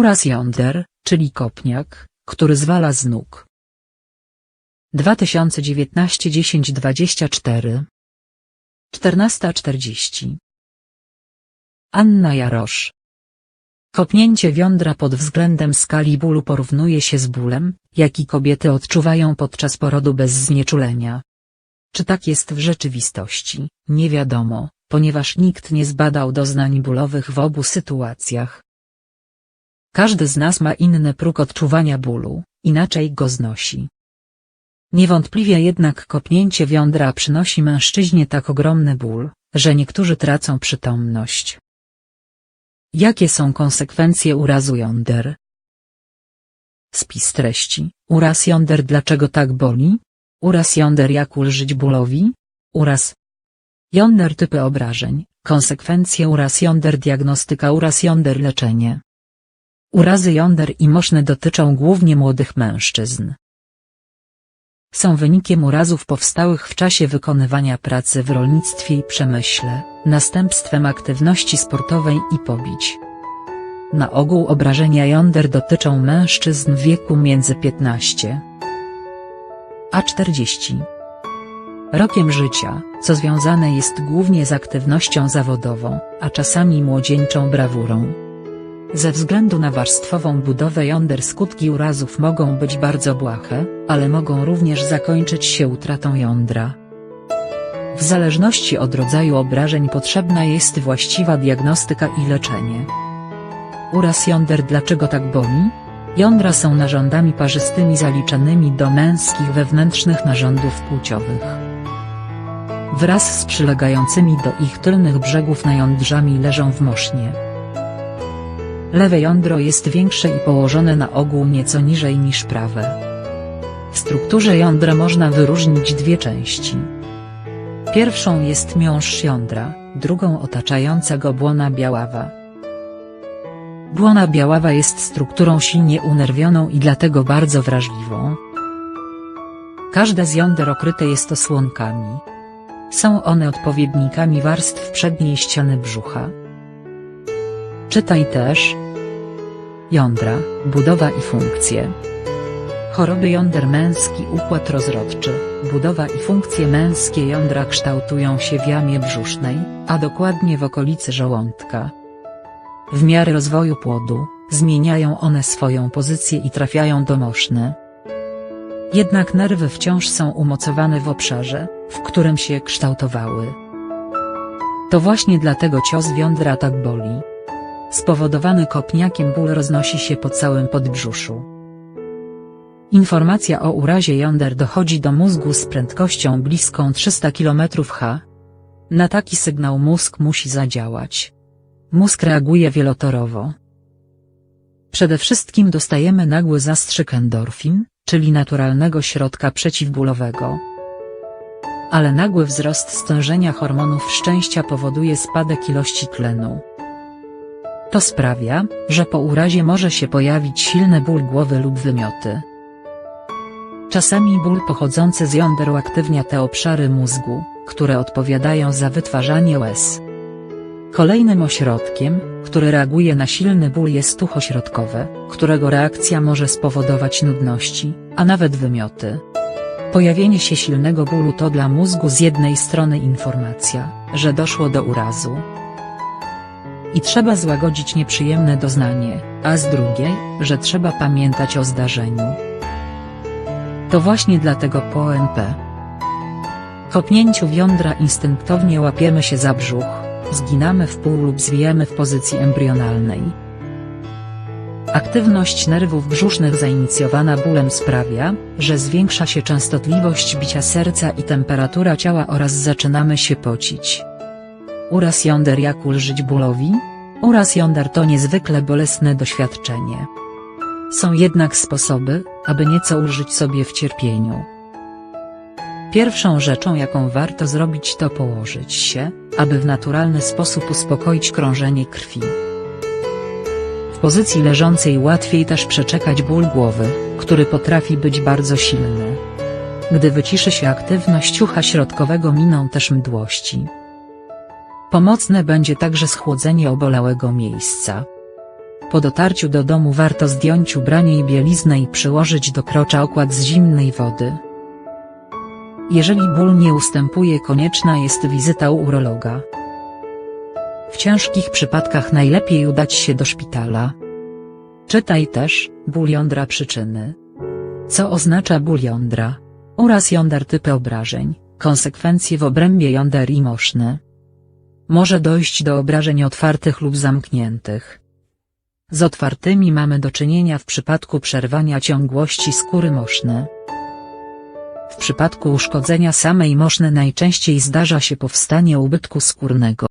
Uraz jąder, czyli kopniak, który zwala z nóg. 2019 10 24 14.40 Anna Jarosz Kopnięcie jądra pod względem skali bólu porównuje się z bólem, jaki kobiety odczuwają podczas porodu bez znieczulenia. Czy tak jest w rzeczywistości, nie wiadomo, ponieważ nikt nie zbadał doznań bólowych w obu sytuacjach. Każdy z nas ma inny próg odczuwania bólu, inaczej go znosi. Niewątpliwie jednak kopnięcie jądra przynosi mężczyźnie tak ogromny ból, że niektórzy tracą przytomność. Jakie są konsekwencje urazu jąder? Spis treści. Uraz jąder dlaczego tak boli? Uraz jąder jak ulżyć bólowi? Uraz jąder typy obrażeń, konsekwencje uraz jąder diagnostyka uraz jąder leczenie. Urazy jąder i moszne dotyczą głównie młodych mężczyzn. Są wynikiem urazów powstałych w czasie wykonywania pracy w rolnictwie i przemyśle, następstwem aktywności sportowej i pobić. Na ogół obrażenia jąder dotyczą mężczyzn w wieku między 15 a 40 rokiem życia, co związane jest głównie z aktywnością zawodową, a czasami młodzieńczą brawurą. Ze względu na warstwową budowę jąder skutki urazów mogą być bardzo błahe, ale mogą również zakończyć się utratą jądra. W zależności od rodzaju obrażeń potrzebna jest właściwa diagnostyka i leczenie. Uraz jąder dlaczego tak boli? Jądra są narządami parzystymi zaliczanymi do męskich wewnętrznych narządów płciowych. Wraz z przylegającymi do ich tylnych brzegów najądrzami leżą w mosznie. Lewe jądro jest większe i położone na ogół nieco niżej niż prawe. W strukturze jądra można wyróżnić dwie części. Pierwszą jest miąższ jądra, drugą otaczająca go błona biaława. Błona biaława jest strukturą silnie unerwioną i dlatego bardzo wrażliwą. Każde z jąder okryte jest osłonkami. Są one odpowiednikami warstw przedniej ściany brzucha. Czytaj też Jądra, budowa i funkcje Choroby jąder męski układ rozrodczy, budowa i funkcje męskie jądra kształtują się w jamie brzusznej, a dokładnie w okolicy żołądka. W miarę rozwoju płodu, zmieniają one swoją pozycję i trafiają do moszny. Jednak nerwy wciąż są umocowane w obszarze, w którym się kształtowały. To właśnie dlatego cios jądra tak boli. Spowodowany kopniakiem ból roznosi się po całym podbrzuszu. Informacja o urazie jąder dochodzi do mózgu z prędkością bliską 300 km h. Na taki sygnał mózg musi zadziałać. Mózg reaguje wielotorowo. Przede wszystkim dostajemy nagły zastrzyk endorfin, czyli naturalnego środka przeciwbólowego. Ale nagły wzrost stężenia hormonów szczęścia powoduje spadek ilości tlenu. To sprawia, że po urazie może się pojawić silny ból głowy lub wymioty. Czasami ból pochodzący z jąder uaktywnia te obszary mózgu, które odpowiadają za wytwarzanie łez. Kolejnym ośrodkiem, który reaguje na silny ból jest ucho środkowe, którego reakcja może spowodować nudności, a nawet wymioty. Pojawienie się silnego bólu to dla mózgu z jednej strony informacja, że doszło do urazu. I trzeba złagodzić nieprzyjemne doznanie, a z drugiej, że trzeba pamiętać o zdarzeniu. To właśnie dlatego po ONP. Kopnięciu jądra instynktownie łapiemy się za brzuch, zginamy w pół lub zwijamy w pozycji embrionalnej. Aktywność nerwów brzusznych zainicjowana bólem sprawia, że zwiększa się częstotliwość bicia serca i temperatura ciała oraz zaczynamy się pocić. Uraz jąder jak ulżyć bólowi? Uraz jąder to niezwykle bolesne doświadczenie. Są jednak sposoby, aby nieco ulżyć sobie w cierpieniu. Pierwszą rzeczą jaką warto zrobić to położyć się, aby w naturalny sposób uspokoić krążenie krwi. W pozycji leżącej łatwiej też przeczekać ból głowy, który potrafi być bardzo silny. Gdy wyciszy się aktywność ucha środkowego miną też mdłości. Pomocne będzie także schłodzenie obolałego miejsca. Po dotarciu do domu warto zdjąć ubranie i bieliznę i przyłożyć do krocza okład z zimnej wody. Jeżeli ból nie ustępuje konieczna jest wizyta u urologa. W ciężkich przypadkach najlepiej udać się do szpitala. Czytaj też, ból jądra przyczyny. Co oznacza ból jądra? Uraz jąder typy obrażeń, konsekwencje w obrębie jąder i moszny. Może dojść do obrażeń otwartych lub zamkniętych. Z otwartymi mamy do czynienia w przypadku przerwania ciągłości skóry moszny. W przypadku uszkodzenia samej moszny najczęściej zdarza się powstanie ubytku skórnego.